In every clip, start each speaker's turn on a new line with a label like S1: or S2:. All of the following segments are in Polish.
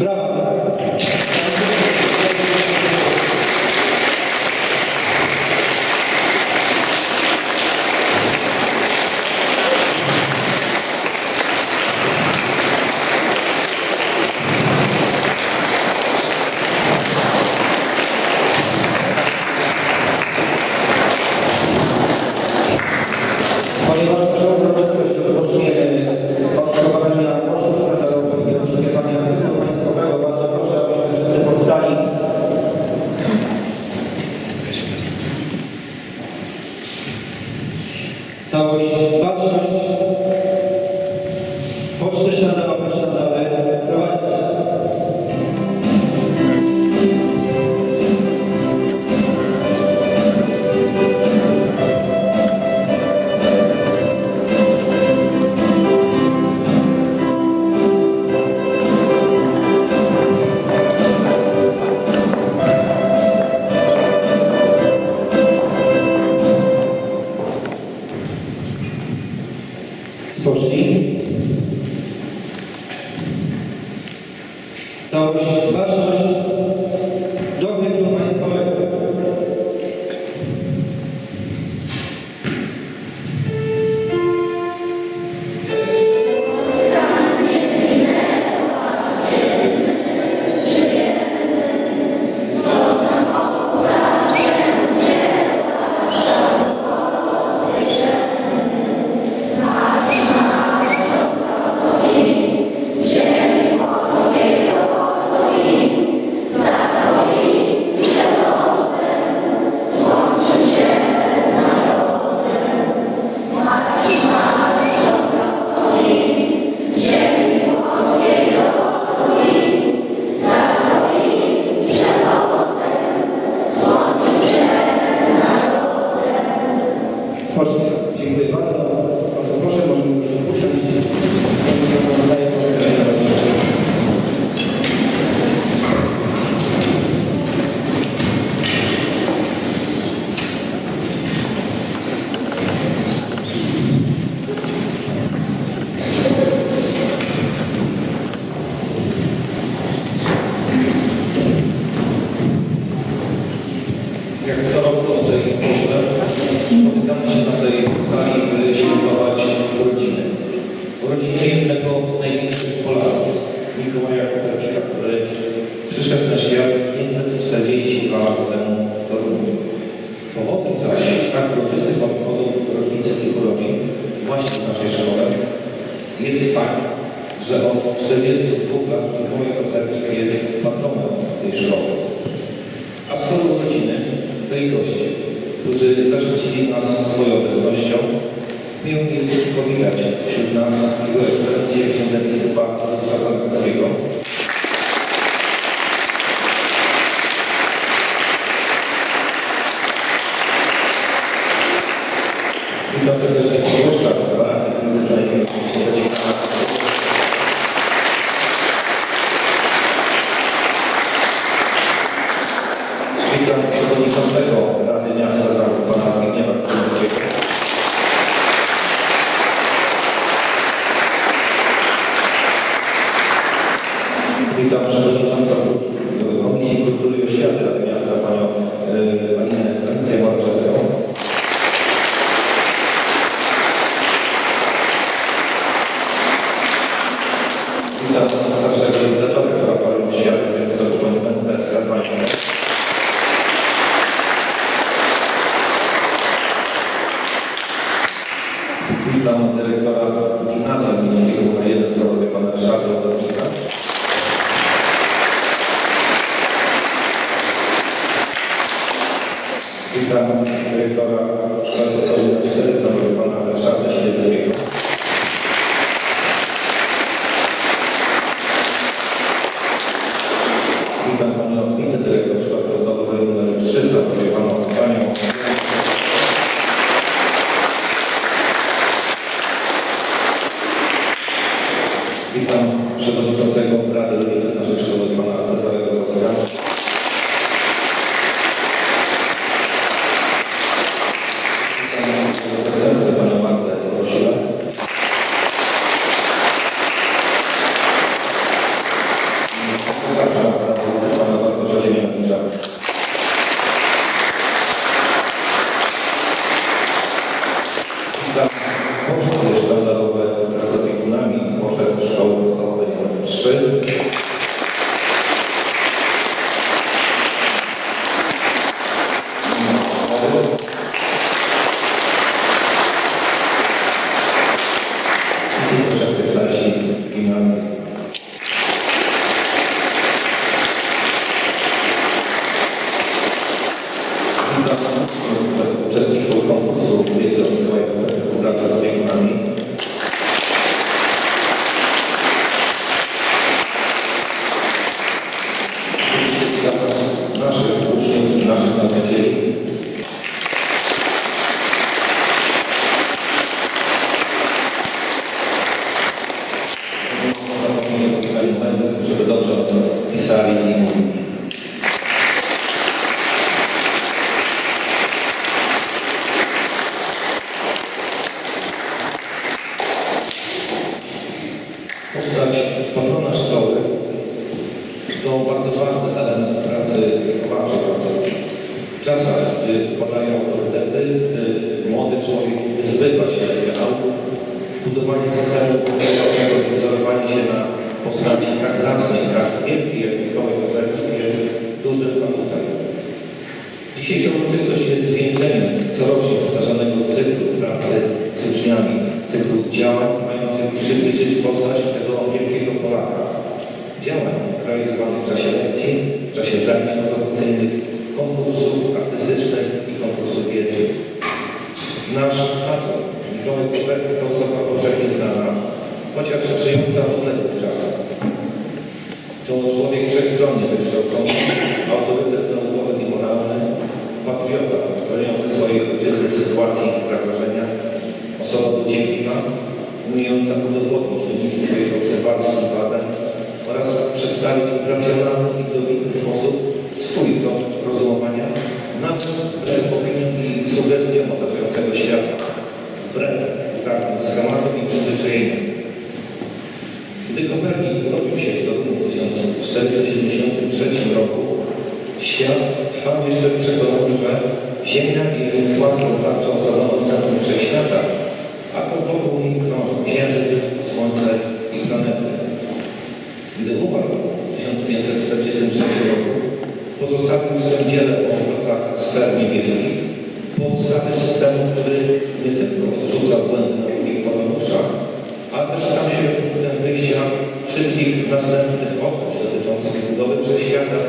S1: Bravo. 32 lata temu w Toruniu. Powodem zaś tak uroczystych obchodów rocznicy tych urodzin właśnie w naszej szkole jest fakt, że od 42 lat Mikołaj Kotlernik jest patronem tej szkoły. A skoro urodziny, to i goście, którzy zaszczycili nas swoją obecnością, miło jest powitać wśród nas jego ekscelencję księdza biskupa Dusza Kotlerskiego, Gracias. Witam dyrektora Szkoły Podstawowej 4 Zawodu Pana Warszawy. To bardzo ważny element pracy wychowawczej pracownika. W czasach, gdy padają autorytety, młody człowiek wyzbywa się ideałów, budowanie systemu wychowawczego wzorowanie się na postaci tak zacnej, tak wielkiej jak Mikołaj Kopernik jest dużym atutem. Dzisiejsza uroczystość jest zwieńczeniem corocznie powtarzanego cyklu pracy z uczniami, cyklu działań mających przybliżyć postać tego wielkiego Polaka. Działań realizowanych w czasie lekcji, w czasie zajęć motywacyjnych, konkursów artystycznych i konkursów wiedzy. Nasz patron, Mikołaj Kopernik, to osoba powszechnie znana, chociaż żyjąca w odległych czasach. To człowiek wszechstronnie wykształcony, autorytet naukowy i moralny, patriota broniący swojej ojczyzny w sytuacji zagrożenia, osoba dociekliwa, umiejąca udowodnić wyniki swoich obserwacji przedstawić w racjonalny i dobitny sposób swój tok rozumowania, nawet wbrew i sugestiom otaczającego świata, wbrew kartym schematom i przyzwyczajeniom. Gdy Kopernik urodził się w Toruniu w 1473 roku, świat trwał jeszcze w przekonaniu, że Ziemia jest płaską tarczą osadzoną w centrum wszechświata, a wokół niej krążą Księżyc, Słońce i planety. Gdy umarł w 1543 roku, pozostawił w swoim dziele o obrotach sfer niebieskich podstawy systemu, który nie tylko odrzuca błędy nauki Kopernikusza, ale też stał się punktem wyjścia wszystkich następnych odkryć dotyczących budowy wszechświata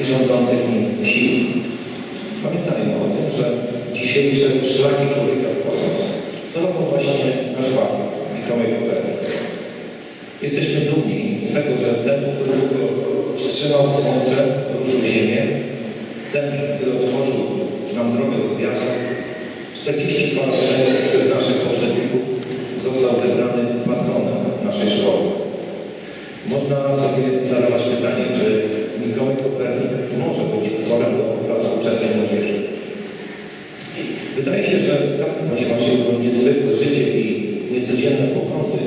S1: i rządzących nim sił. Pamiętajmy o tym, że dzisiejsze szlaki człowieka w kosmos to robią właśnie nasz patron, Mikołaj Kopernik. Jesteśmy dumni z tego, że ten, który wstrzymał Słońce, ruszył Ziemię, ten, który otworzył nam drogę do gwiazd, 40 lat temu przez naszych poprzedników został wybrany patronem naszej szkoły. Można sobie zadawać pytanie, czy Mikołaj Kopernik może być wzorem dla współczesnej młodzieży. Wydaje się, że tak, ponieważ jego niezwykłe życie i niecodzienne poglądy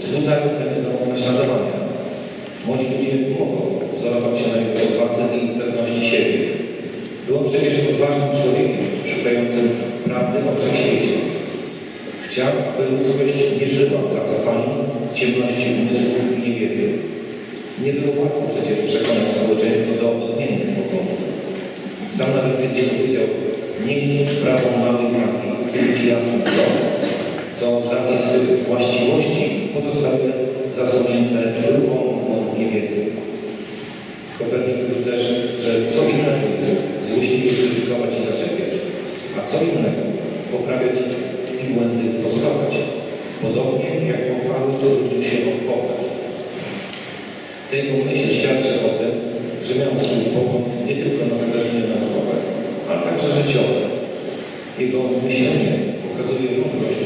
S1: wzbudzają chęć do naśladowania. Młodzi ludzie mogą wzorować się na jego odwadze i pewności siebie. Był on przecież odważnym człowiekiem, szukającym prawdy o wszechświecie. Chciał, aby ludzkość nie żyła w zacofaniu, ciemności umysłu i niewiedzy. Nie było łatwo przecież przekonać społeczeństwo do odmiennych poglądów. Sam nawet kiedyś powiedział, nie jest sprawą małej kropli uczynić jasnym to, co z racji swych właściwości pozostały zasłonięte grubą mgłą niewiedzy. Kopernik mówił też, że co innego jest złośliwie krytykować i zaczepiać, a co innego poprawiać i błędy prostować. Podobnie jak pochwały to różni się od popraw. Tego myśl świadczy o tym, że miał swój pogląd nie tylko na zagadnienia naukowe, ale także życiowe. Jego myślenie pokazuje mądrość,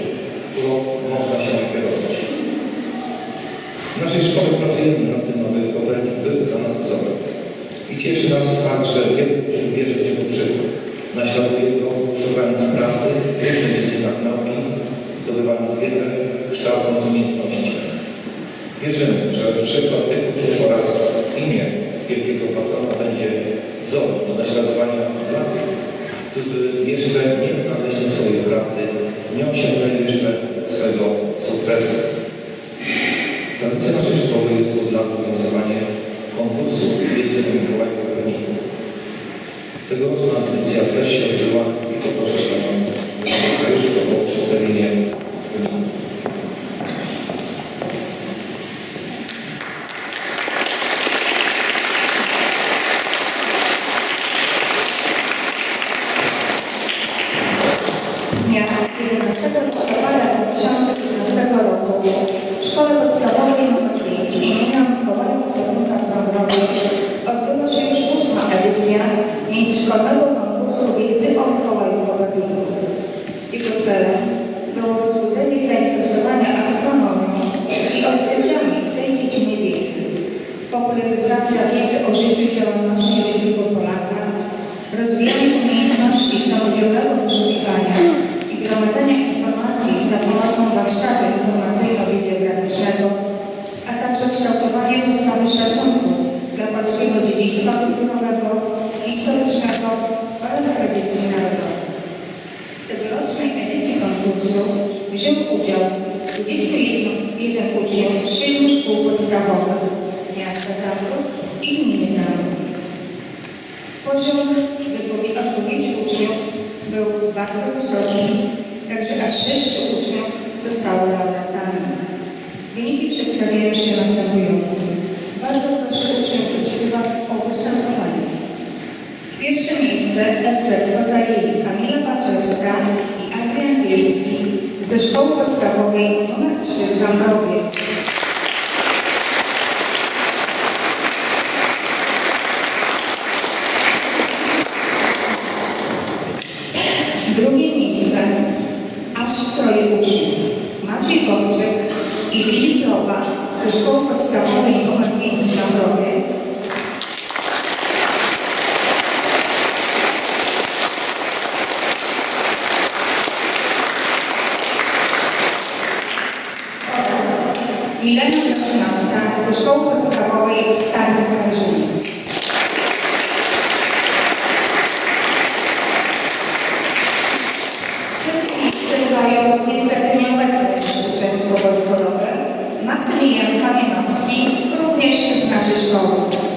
S1: którą można się kierować. W naszej szkole pracujemy nad i cieszy nas fakt, że wielu przybierze z niego przykład. Naśladuje go, szukając prawdy, różnych dziedzinach nauki, zdobywając wiedzę, kształcąc umiejętności. Wierzymy, że przykład tych uczniów oraz imię wielkiego patrona będzie wzorem do naśladowania dla tych, którzy jeszcze nie odnaleźli swojej prawdy, nie osiągnęli jeszcze swego sukcesu. Tradycja naszej szkoły jest od lat organizowanie pomocy Świętego Mikołaja Górnika. Tegoroczna edycja też się odbywa i
S2: to proszę Pana Mariuszka o przedstawienie sześciu uczniów zostało laureatami. Wyniki przedstawiają się następujące. Bardzo proszę uczniów Ciebie o występowanie. Pierwsze miejsce MC Fazali Kamila Baczewska i Adrian Wielski ze Szkoły Podstawowej nr 3 w Zambrowie. troje uczniów, Maciej Kowczyk i Liliowa ze Szkoły Podstawowej nr 5 w Zabrowie, Milena Zaczynowska ze Szkoły Podstawowej w Stanie Zarażenia. Trzecie w miejscach Wielkopolsce jeszcze często wojewodowym, Maksymilian Kamienowski, również z naszej szkoły.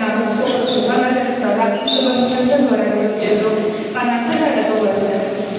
S2: nauki otrzymane elektorami przewodniczącego Rady Wiedzów pana Cezarego
S1: Łesnego.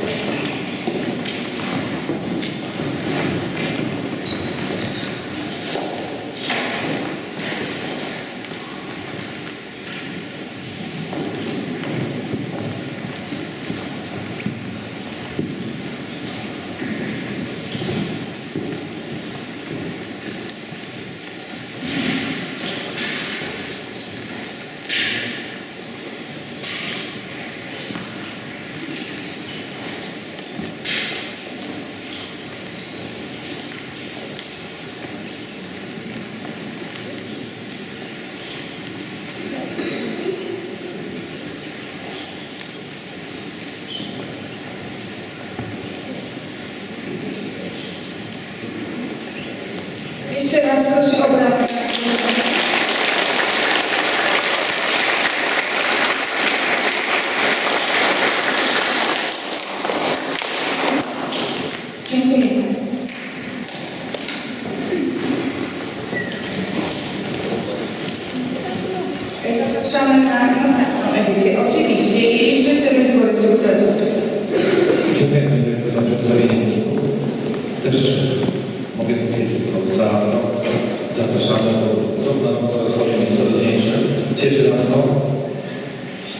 S1: Cieszy nas to?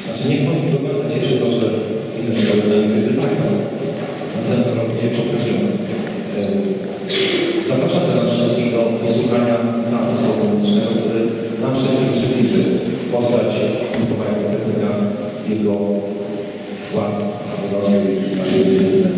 S1: Znaczy nie do końca cieszy to, że inne szkoły z nami wygrywają. Następny rok się poprawimy. E, zapraszam teraz wszystkich do wysłuchania planszu słowa muzycznego, który nam wszystkim przybliży postać budowania Piotrka, jego wkład w rozwój naszej ojczyzny.